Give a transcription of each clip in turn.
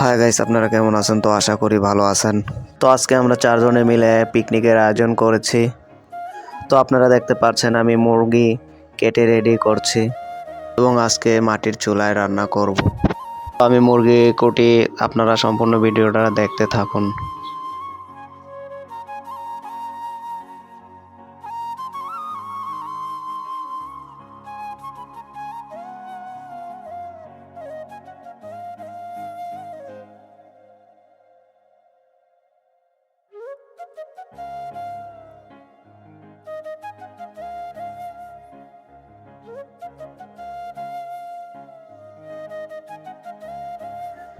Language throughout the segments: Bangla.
হাই গাইস আপনারা কেমন আছেন? তো আশা করি ভালো আছেন। তো আজকে আমরা চারজনে মিলে পিকনিকের আয়োজন করেছি। তো আপনারা দেখতে পাচ্ছেন, আমি মুরগি কেটে রেডি করছি এবং আজকে মাটির চুলায় রান্না করব। আমি মুরগি কুটি, আপনারা সম্পূর্ণ ভিডিওটা দেখতে থাকুন।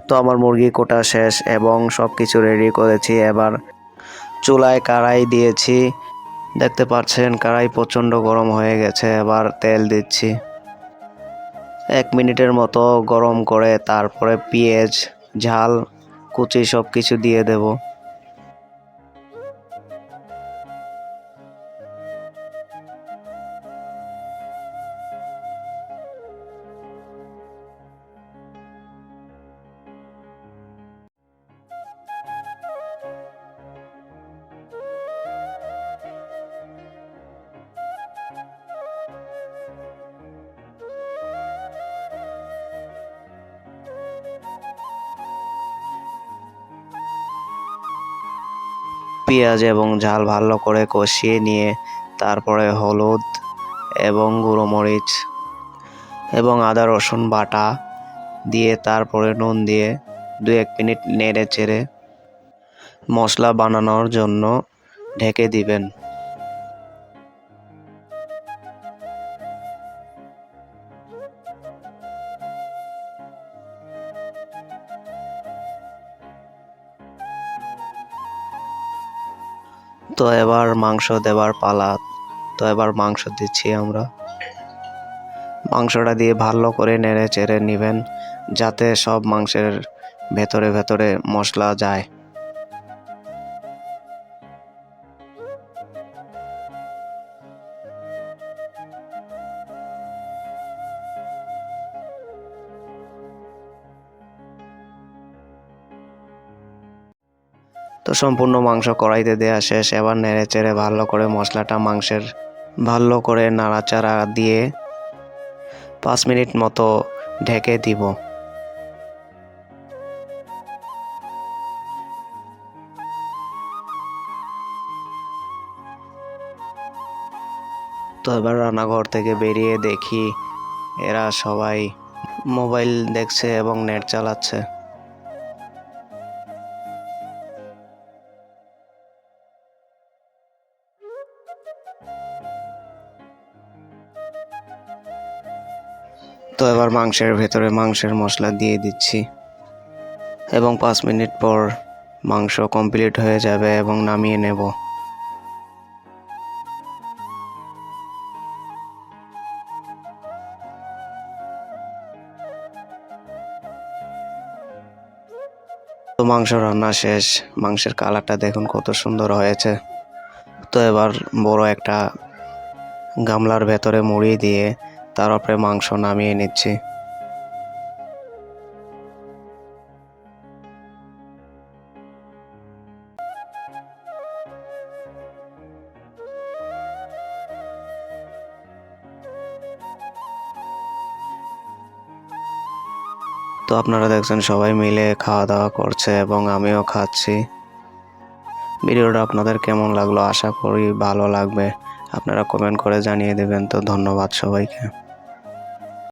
তো আমার মুরগি কোটা শেষ এবং সব কিছু রেডি করেছি। এবার চুলায় কড়াই দিয়েছি। দেখতে পাচ্ছেন, কড়াই প্রচণ্ড গরম হয়ে গেছে। এবার তেল দিচ্ছি। এক মিনিটের মতো গরম করে তারপরে পেঁয়াজ, ঝাল, কুচি সব কিছু দিয়ে দেব। পেঁয়াজ এবং ঝাল ভালো করে কষিয়ে নিয়ে তারপরে হলুদ এবং গুঁড়ো মরিচ এবং আদা, রসুন বাটা দিয়ে তারপরে নুন দিয়ে দু এক মিনিট নেড়ে চেড়ে মশলা বানানোর জন্য ঢেকে দিবেন। তো এবার মাংস দেবার পালা, তো এবার মাংস দিচ্ছি আমরা। মাংসটা দিয়ে ভালো করে নেড়ে চেড়ে নেবেন, যাতে সব মাংসের ভেতরে ভেতরে মশলা যায়। তো সম্পূর্ণ মাংস কড়াইতে দেওয়া শেষ। এবার নেড়ে চেড়ে ভালো করে মশলাটা মাংসের ভালো করে নাড়াচাড়া দিয়ে পাঁচ মিনিট মতো ঢেকে দিব। তো এবার রান্নাঘর থেকে বেরিয়ে দেখি এরা সবাই মোবাইল দেখছে এবং নেট চালাচ্ছে। তো এবার মাংসের ভেতরে মাংসের মশলা দিয়ে দিচ্ছি। এবং পাঁচ মিনিট পর মাংস কমপ্লিট হয়ে যাবে এবং নামিয়ে নেব। তো মাংস রান্না শেষ। মাংসের কালারটা দেখুন কত সুন্দর হয়েছে। তো এবার বড় একটা গামলার ভেতরে মুড়ি দিয়ে তার উপরে মাংস নামিয়ে নিচ্ছি। তো আপনারা দেখছেন সবাই মিলে খাওয়া দাওয়া করছে এবং আমিও খাচ্ছি। ভিডিওটা আপনাদের কেমন লাগল আশা করি ভালো লাগবে। আপনারা কমেন্ট করে জানিয়ে দেবেন। তো ধন্যবাদ সবাইকে।